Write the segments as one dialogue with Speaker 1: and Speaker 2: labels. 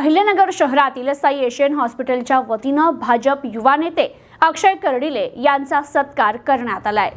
Speaker 1: अहिल्यानगर शहरातील साई एशियन हॉस्पिटलच्या वतीनं भाजप युवा नेते अक्षय कर्डिले यांचा सत्कार करण्यात आलाय.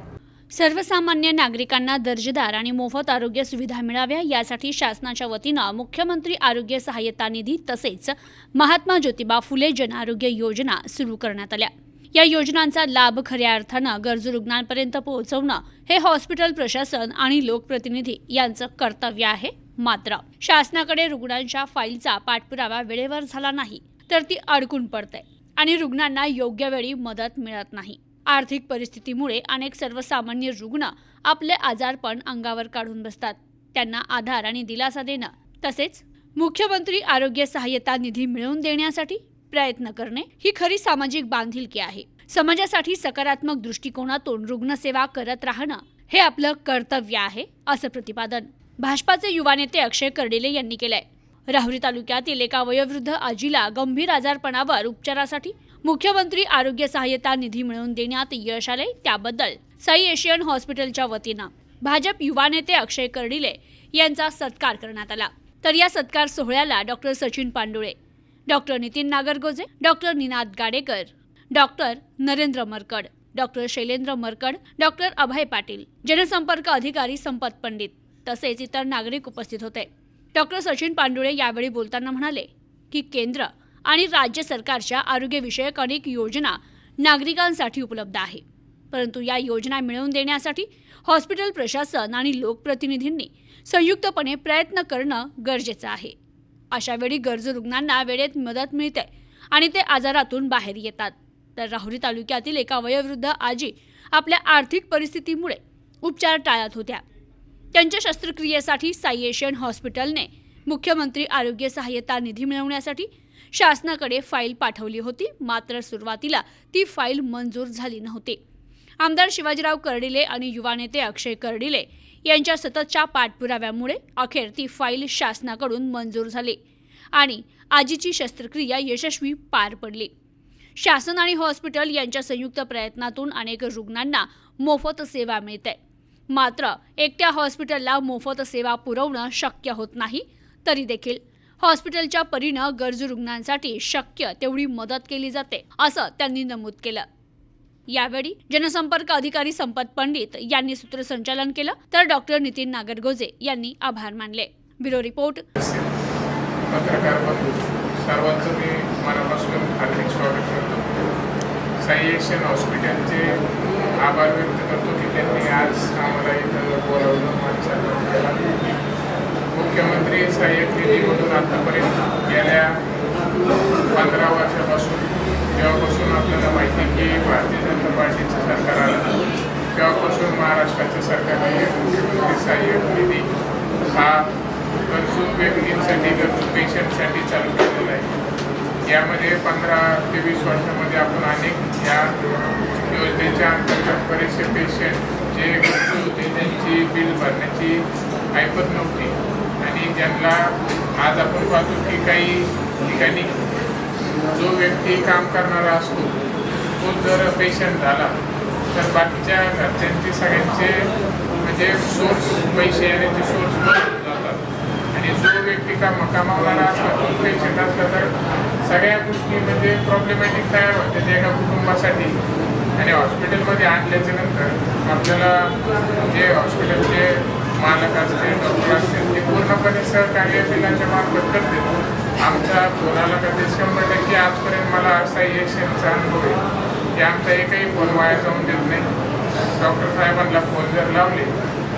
Speaker 1: सर्वसामान्य नागरिकांना दर्जेदार आणि मोफत आरोग्य सुविधा मिळाव्या यासाठी शासनाच्या वतीनं मुख्यमंत्री आरोग्य सहाय्यता निधी तसेच महात्मा ज्योतिबा फुले जनआरोग्य योजना सुरू करण्यात आल्या. या योजनांचा लाभ खऱ्या अर्थानं गरजू रुग्णांपर्यंत पोहोचवणं हे हॉस्पिटल प्रशासन आणि लोकप्रतिनिधी यांचं कर्तव्य आहे. मात्र शासनाकडे रुग्णांच्या फाईलचा पाठपुरावा वेळेवर झाला नाही तर ती अडकून पडते आणि रुग्णांना योग्य वेळी मदत मिळत नाही. आर्थिक परिस्थितीमुळे अनेक सर्वसामान्य रुग्ण आपले आजारपण अंगावर काढून बसतात. त्यांना आधार आणि दिलासा देणं तसेच मुख्यमंत्री आरोग्य सहाय्यता निधी मिळवून देण्यासाठी प्रयत्न करणे ही खरी सामाजिक बांधिलकी आहे. समाजासाठी सकारात्मक दृष्टिकोनातून रुग्णसेवा करत राहणं हे आपलं कर्तव्य आहे असं प्रतिपादन भाजपाचे युवा नेते अक्षय कर्डिले यांनी केलंय. राहुरी तालुक्यातील एका वयोवृद्ध आजीला गंभीर आजारपणावर उपचारासाठी मुख्यमंत्री आरोग्य सहाय्यता निधी मिळवून देण्यात यश आले त्याबद्दल साई एशियन हॉस्पिटलच्या वतीनं भाजप युवा नेते अक्षय कर्डिले यांचा सत्कार करण्यात आला. तर या सत्कार सोहळ्याला doctor Sachin Pandule doctor Nitin Nagargoje doctor Ninad Gadekar doctor Narendra Markad doctor Shailendra Markad doctor Abhay Patil जनसंपर्क अधिकारी संपत पंडित तसेच इतर नागरिक उपस्थित होते. डॉक्टर सचिन पांडुळे यावेळी बोलताना म्हणाले की केंद्र आणि राज्य सरकारच्या आरोग्यविषयक अनेक योजना नागरिकांसाठी उपलब्ध आहे. परंतु या योजना मिळवून देण्यासाठी हॉस्पिटल प्रशासन आणि लोकप्रतिनिधींनी संयुक्तपणे प्रयत्न करणं गरजेचं आहे. अशा वेळी गरजू रुग्णांना वेळेत मदत मिळते आणि ते आजारातून बाहेर येतात. तर राहुरी तालुक्यातील एका वयोवृद्ध आजी आपल्या आर्थिक परिस्थितीमुळे उपचार टाळत होत्या. त्यांच्या शस्त्रक्रियेसाठी सायेशन हॉस्पिटलने मुख्यमंत्री आरोग्य सहाय्यता निधी मिळवण्यासाठी शासनाकडे फाईल पाठवली होती. मात्र सुरुवातीला ती फाईल मंजूर झाली नव्हती. आमदार शिवाजीराव कर्डिले आणि युवा नेते अक्षय कर्डिले यांच्या सततच्या पाठपुराव्यामुळे अखेर ती फाईल शासनाकडून मंजूर झाली आणि आजीची शस्त्रक्रिया यशस्वी पार पडली. शासन आणि हॉस्पिटल यांच्या संयुक्त प्रयत्नातून अनेक रुग्णांना मोफत सेवा मिळते. मात्र एकट्या हॉस्पिटलला मोफत सेवा पुरवणं शक्य होत नाही तरी देखील. हॉस्पिटलच्या परीनं गरजू रुग्णांसाठी शक्य तेवढी मदत केली जाते असं त्यांनी नमूद केलं. यावेळी जनसंपर्क अधिकारी संपत पंडित यांनी सूत्रसंचालन केलं तर डॉक्टर नितीन नागरगोजे यांनी आभार मानले. Bureau report.
Speaker 2: पत्रकार सर्वांचं मी मनापासून हार्दिक स्वागत करतो. साई हॉस्पिटलचे आभार व्यक्त करतो की त्यांनी आज आम्हाला इथं बोलावलं माणसाला केला मुख्यमंत्री सहाय्यक म्हणून आतापर्यंत गेल्या पंधरा वर्षापासून जेव्हापासून आपल्याला माहिती की भारतीय जनता पार्टीचं सरकार आलं तेव्हापासून महाराष्ट्राच्या सरकारने मुख्यमंत्री सहाय्यक निधी हा गरजू व्यक्तींसाठी गरजू पेशंटसाठी चालू केलेला आहे. यामध्ये पंधरा ते वीस वर्षामध्ये आपण अनेक या योजनेच्या अंतर्गत बरेचसे पेशंट जे गरजू होते त्यांची बिल भरण्याची ऐपत नव्हती. आणि ज्यांना आज आपण पाहतो की काही ठिकाणी जो व्यक्ती काम करणारा असतो तो जर पेशंट झाला तर बाकीच्या घरच्यांचे सगळ्यांचे म्हणजे सोर्स पैसे येण्याचे सोर्स बंद जातात. आणि जो व्यक्ती काम कमावणारा असला तो पेशंट असला तर सगळ्या गोष्टी म्हणजे प्रॉब्लेमॅटिक तयार होते एका कुटुंबासाठी आणि हॉस्पिटलमध्ये आणल्याच्या नंतर आपल्याला म्हणजे जे हॉस्पिटलचे मालक असतील डॉक्टर असतील ते पूर्णपणे सहकार्य बिलांच्या मार्फत करते आमच्या कोणाला कधी शंभर टक्के आजपर्यंत मला असा यशांचा अनुभव आहे. की आमचा एकही फोन वाया जाऊन देत नाही. डॉक्टर साहेबांना फोन जर लावले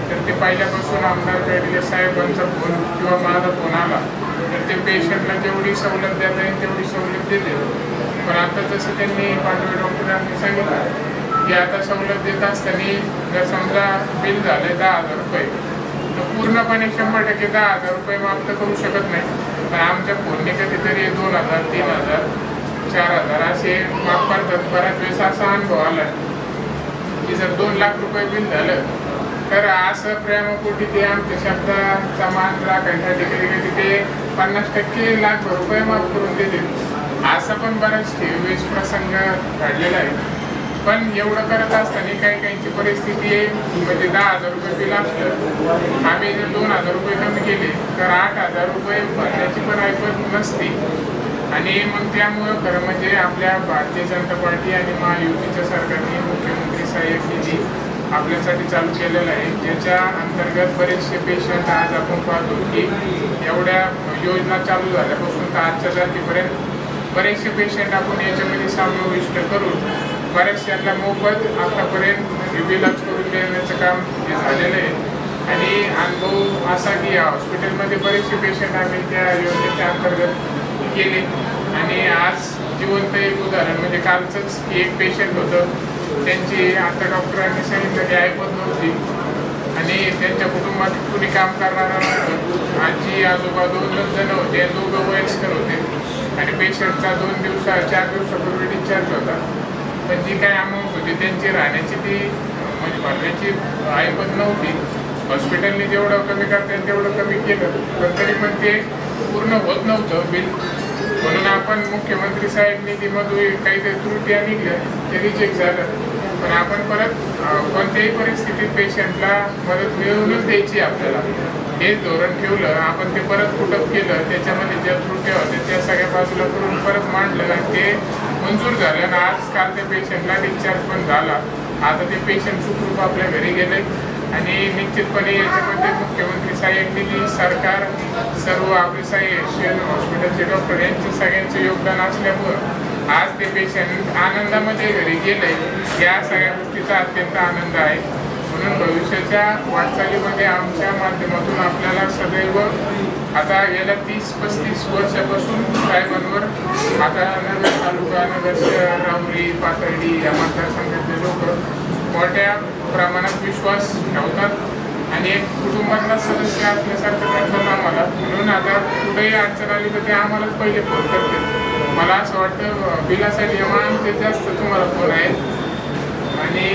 Speaker 2: तर ते पहिल्यापासून आमदार कडले साहेबांचा फोन किंवा माझा फोन आला तर ते पेशंटला जेवढी सवलत देता येईल तेवढी सवलत देते. पण आता जसं त्यांनी पांडवे डॉक्टरांनी सांगितलं की आता सवलत देत असताना जर समजा बिल झालं दहा हजार रुपये पूर्णपणे शंभर टक्के दहा हजार रुपये माफ तर करू शकत नाही. पण आमच्या फोनने कधीतरी दोन हजार तीन हजार चार हजार असे माफ करतात. बऱ्याच वेळेस असा अनुभव आला. की जर दोन लाख रुपये बिल झालं तर असं प्रेमापोटी ते आमच्या शब्दाचा मान राखायसाठी कधी कधी ते पन्नास टक्के लाख रुपये माफ करून देतील. असं पण बऱ्याच वेळेस प्रसंग घडलेला आहे. पण एवढं करत असताना काही काहींची परिस्थिती आहे. म्हणजे दहा हजार रुपये बिल असलं आम्ही जर दोन हजार रुपये कमी केले तर आठ हजार रुपये भरण्याची पण ऐपत नसते. आणि मग त्यामुळं खरं म्हणजे आपल्या भारतीय जनता पार्टी आणि महायुतीच्या सरकारने मुख्यमंत्री साहेब निधी आपल्यासाठी चालू केलेला आहे. ज्याच्या अंतर्गत बरेचसे पेशंट आज आपण पाहतो की एवढ्या योजना चालू झाल्यापासून तर आजच्या तारखेपर्यंत बरेचसे पेशंट आपण याच्यामध्ये समाविष्ट करून बऱ्याचशांना मोफत आतापर्यंत इलाज करून देण्याचं काम हे झालेलं आहे. आणि अनुभव असा की या हॉस्पिटलमध्ये बरेचसे पेशंट आम्ही त्या योजनेच्या अंतर्गत केले. आणि आज जिवंत एक उदाहरण म्हणजे कालचंच की एक पेशंट होतं. त्यांची आता डॉक्टरांनी सांगितलं की ऐकत नव्हती. आणि त्यांच्या कुटुंबात कुणी काम करणारा नव्हतं. आजी आजोबा दोन जण होते दोघं वयस्कर होते. आणि पेशंटचा दोन दिवसा चार दिवसापूर्वी डिस्चार्ज होता. पण जी काय अमाऊंट होती त्यांची राहण्याची ती म्हणजे भरण्याची ऐपत नव्हती. हॉस्पिटलने जेवढं कमी करता येईल तेवढं कमी केलं. पण तरी पण ते पूर्ण होत नव्हतं बिल. म्हणून आपण मुख्यमंत्री साहेब निधीमधून काहीतरी त्रुटी निघल्या ते रिजेक्ट झालं. पण आपण परत कोणत्याही परिस्थितीत पेशंटला मदत मिळवूनच द्यायची आपल्याला. हेच धोरण ठेवलं आपण ते परत कुटप केलं त्याच्यामध्ये ज्या त्रुट्या होत्या त्या सगळ्या बाजूला करून परत मांडलं आणि ते मंजूर झालं. आणि आज काल त्या पेशंटला डिस्चार्ज पण झाला. आता ते पेशंट सुखरूप आपल्या घरी गेले. आणि निश्चितपणे याच्यामध्ये मुख्यमंत्री साहेबांनी सरकार सर्व आपले साहेब हॉस्पिटलचे डॉक्टर यांचे सगळ्यांचे योगदान असल्यामुळं आज ते पेशंट आनंदामध्ये घरी गेले. या सगळ्या गोष्टीचा अत्यंत आनंद आहे. म्हणून भविष्याच्या वाटचालीमध्ये आमच्या माध्यमातून आपल्याला सदैव आता गेल्या तीस पस्तीस वर्षापासून साहेबांवर आता नगर तालुका नगर शहर राहुरी पाथर्डी या मतदारसंघातले लोक मोठ्या प्रमाणात विश्वास ठेवतात आणि एक कुटुंबातला सदस्य असल्यासारखं करतात आम्हाला. म्हणून आता कुठेही अडचण आली तर ते आम्हालाच पहिले फोन करते मला असं वाटतं बिलासाठी आमचे जास्त तुम्हाला फोन आहेत. आणि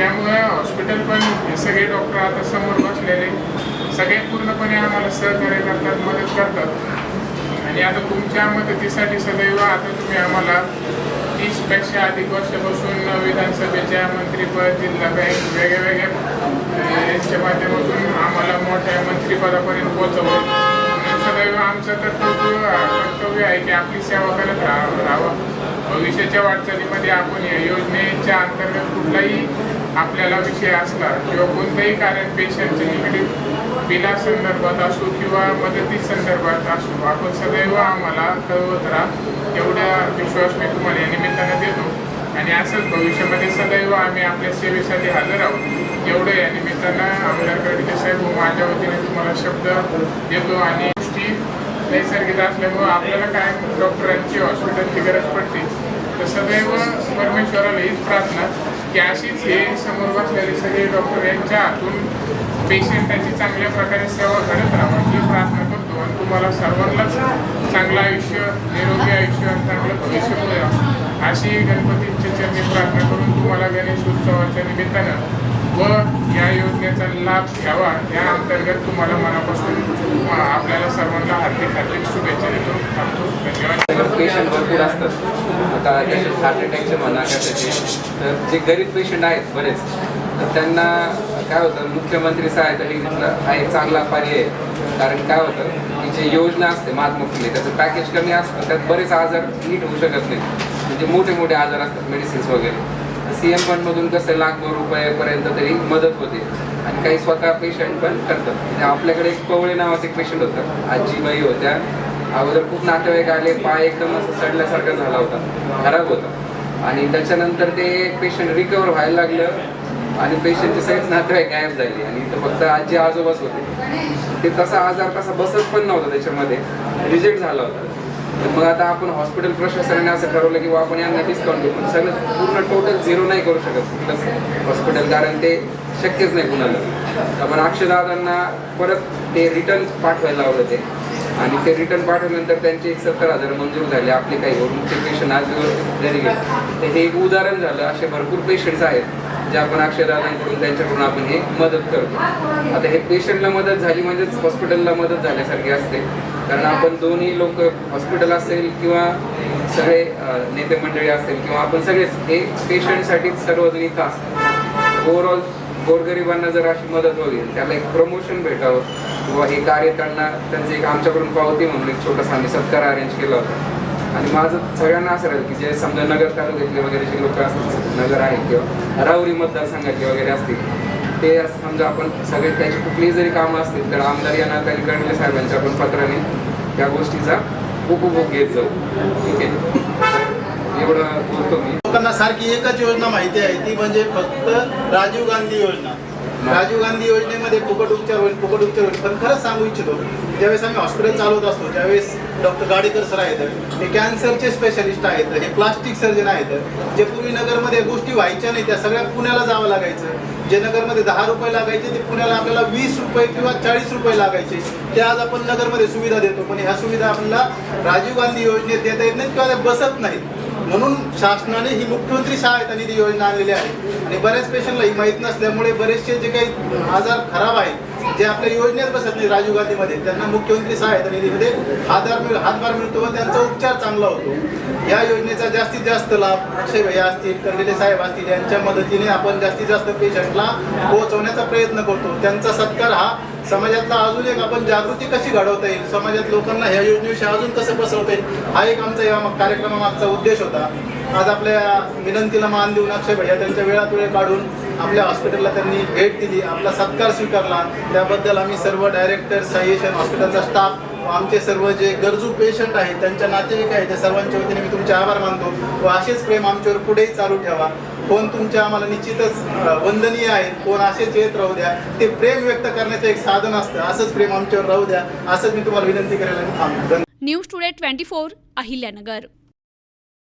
Speaker 2: त्यामुळे हॉस्पिटल पण हे सगळे डॉक्टर आता समोर बसलेले. सगळे पूर्णपणे आम्हाला सहकार्य करतात मदत करतात. आणि आता तुमच्या मदतीसाठी सदैव आता तुम्ही आम्हाला तीसपेक्षा अधिक वर्षापासून विधानसभेच्या मंत्रीपद जिल्हा बँक वेगळ्या वेगळ्या यांच्या माध्यमातून आम्हाला मोठ्या मंत्रिपदापर्यंत पोहोचवलं. म्हणून सदैव आमचं कर्तव्य कर्तव्य आहे की आपली सेवा करत राहावं. भविष्याच्या वाटचालीमध्ये आपण या योजनेच्या अंतर्गत कुठलाही आपल्याला विषय असला किंवा कोणतंही कारण पेशंटचे निगडीत बिला संदर्भात असो किंवा मदती संदर्भात असो आपण सदैव आम्हाला कळवत राहा. एवढा विश्वास मी तुम्हाला या निमित्तानं देतो. आणि असंच भविष्यामध्ये सदैव आम्ही आपल्या सेवेसाठी हजर आहोत. एवढं या निमित्तानं आमदार गडके साहेब माझ्या वतीने तुम्हाला शब्द देतो. आणि गोष्टी नैसर्गिक असल्यामुळं आपल्याला काय डॉक्टरांची हॉस्पिटलची गरज पडते तर सदैव परमेश्वराला हीच प्रार्थना. की अशीच हे समोर बसलेले सगळे डॉक्टर यांच्या हातून पेशंटाची चांगल्या प्रकारे सेवा घडत राहावं ही प्रार्थना करतो. आणि तुम्हाला सर्वांनाच चांगलं आयुष्य निरोगी आयुष्य आणि चांगलं भविष्य मिळावं अशी गणपतींच्या चरणी प्रार्थना करून तुम्हाला गणेश उत्सवाच्या निमित्तानं व या योजनेचा लाभ घ्यावा. या अंतर्गत तुम्हाला मनापासून आपल्याला सर्वांना हार्दिक हार्दिक शुभेच्छा देतो. थांबतो. धन्यवाद.
Speaker 3: पेशंट भरपूर असतात. आता त्याच्यात हार्ट अटॅकचे म्हणा कशाचे तर जे गरीब पेशंट आहेत बरेच तर त्यांना काय होतं मुख्यमंत्री सहायता निधीतला हा एक चांगला पर्याय आहे. कारण काय होतं की जे योजना असते महात्मा फुले त्याचं पॅकेज कमी असतं त्यात बरेच आजार नीट होऊ शकत नाही म्हणजे मोठे मोठे आजार असतात मेडिसिन्स वगैरे. सी एम फंडमधून कसं लाखो रुपयापर्यंत तरी मदत होते. आणि काही स्वतः पेशंट पण करतात. म्हणजे आपल्याकडे एक पवळे नावाचे एक पेशंट होतं आजीबाई होत्या अगोदर खूप नातेवाईक आले पाय एकदम असं सडल्यासारखा झाला होता खराब होता. आणि त्याच्यानंतर ते पेशंट रिकवर व्हायला लागलं आणि पेशंटचे सगळेच नातेवाईक गायब झाले आणि इथं फक्त आजी आजोबाच होते. ते तसा आजार कसा बसत पण नव्हता त्याच्यामध्ये रिजेक्ट झाला होता. तर मग आता आपण हॉस्पिटल प्रशासनाने असं ठरवलं की आपण यांना डिस्काउंट देऊ पण सगळं पूर्ण टोटल झिरो नाही करू शकत. प्लस हॉस्पिटल कारण ते शक्यच नाही कुणाला. तर आपण अक्षदादांना परत ते रिटर्न पाठवायला लावलं ते. आणि ते रिटर्न पाठवल्यानंतर त्यांचे एक सत्तर हजार मंजूर झाले. आपले काही वरून ते पेशंट आज व्यवस्थित घरी गेले. तर हे एक उदाहरण झालं. असे भरपूर पेशंट्स आहेत जे आपण अक्षरदानांकडून त्यांच्याकडून आपण हे मदत करतो. आता हे पेशंटला मदत झाली म्हणजेच हॉस्पिटलला मदत झाल्यासारखी असते. कारण आपण दोन्ही लोक हॉस्पिटल असेल किंवा सगळे नेते मंडळी असेल किंवा आपण सगळेच हे पेशंटसाठीच सर्वजण इथं असतो ओव्हरऑल गोरगरिबांना जर अशी मदत होईल त्याला एक प्रमोशन भेटावं किंवा हे कार्य त्यांना त्यांचं एक आमच्याकडून पावती म्हणून एक छोटासा आम्ही सत्कार अरेंज केला होता. आणि माझं सगळ्यांना असं राहील की जे समजा नगर तालुक्यातले वगैरे जे लोक असतील नगर आहे किंवा राहुरी मतदारसंघातले वगैरे असतील ते असं समजा आपण सगळे त्यांची कुठलीही जरी कामं असतील तर आमदार या त्यांनी कळले साहेबांच्या आपण पत्राने त्या गोष्टीचा उपभोग घेत जाऊ. ठीक आहे? एवढं बोलतो मी.
Speaker 4: लोकांना सारखी एकच योजना माहिती आहे ती म्हणजे फक्त राजीव गांधी योजना. राजीव गांधी योजनेमध्ये फुकट उपचार होईल फुकट उपचार होईल. पण खरंच सांगू इच्छितो ज्यावेळेस आम्ही हॉस्पिटल चालवत असतो ज्यावेळेस डॉक्टर गाडेकर सर आहेत हे कॅन्सरचे स्पेशलिस्ट आहेत हे प्लास्टिक सर्जन आहेत जे पूर्वी नगरमध्ये गोष्टी व्हायच्या नाही त्या सगळ्या पुण्याला जावं लागायचं. जे नगरमध्ये दहा रुपये लागायचे ते पुण्याला आपल्याला वीस रुपये किंवा चाळीस रुपये लागायचे. ते आज आपण नगरमध्ये सुविधा देतो पण ह्या सुविधा आपल्याला राजीव गांधी योजनेत देता येत नाहीत किंवा त्या बसत नाहीत. म्हणून शासनाने ही मुख्यमंत्री सहायता निधी योजना आणलेली आहे. आणि बऱ्याच पेशंटला ही माहीत नसल्यामुळे बरेचसे जे काही आजार खराब आहेत जे आपल्या योजनेत बसत नाही राजीव गांधीमध्ये त्यांना मुख्यमंत्री सहायता निधीमध्ये आधार मिळ हातभार मिळतो व त्यांचा उपचार चांगला होतो. या योजनेचा जास्तीत जास्त लाभ अक्षय भैया असतील करलेले साहेब असतील यांच्या मदतीने आपण जास्तीत जास्त पेशंटला पोहोचवण्याचा प्रयत्न करतो. त्यांचा सत्कार हा समाजातला अजून एक आपण जागृती कशी घडवता येईल? समाजात लोकांना ह्या योजनेविषयी अजून कसं पसरवता येईल? हा एक आमचा या कार्यक्रमामागचा उद्देश होता. आज आपल्या विनंतीला मान देऊन अक्षय भैया त्यांच्या वेळात वेळ काढून आपल्या हॉस्पिटलला त्यांनी भेट दिली. आपला सत्कार स्वीकारला. त्याबद्दल आम्ही सर्व डायरेक्टर साईशन हॉस्पिटलचा स्टाफ आमचे सर्व जे गरजू पेशंट आहेत त्यांच्या नातेवाईक आहेत त्या सर्वांच्या वतीने मी तुमचे आभार मानतो व असेच प्रेम आमच्यावर पुढेही चालू ठेवा. फोन तुमच्या आम्हाला निश्चितच वंदनीय आहेत फोन असेच येत राहू द्या. ते प्रेम व्यक्त करण्याचं एक साधन असतं. असंच प्रेम आमच्यावर राहू द्या. असंच मी तुम्हाला विनंती करायला थांबतो
Speaker 1: news today twenty four Ahilyanagar.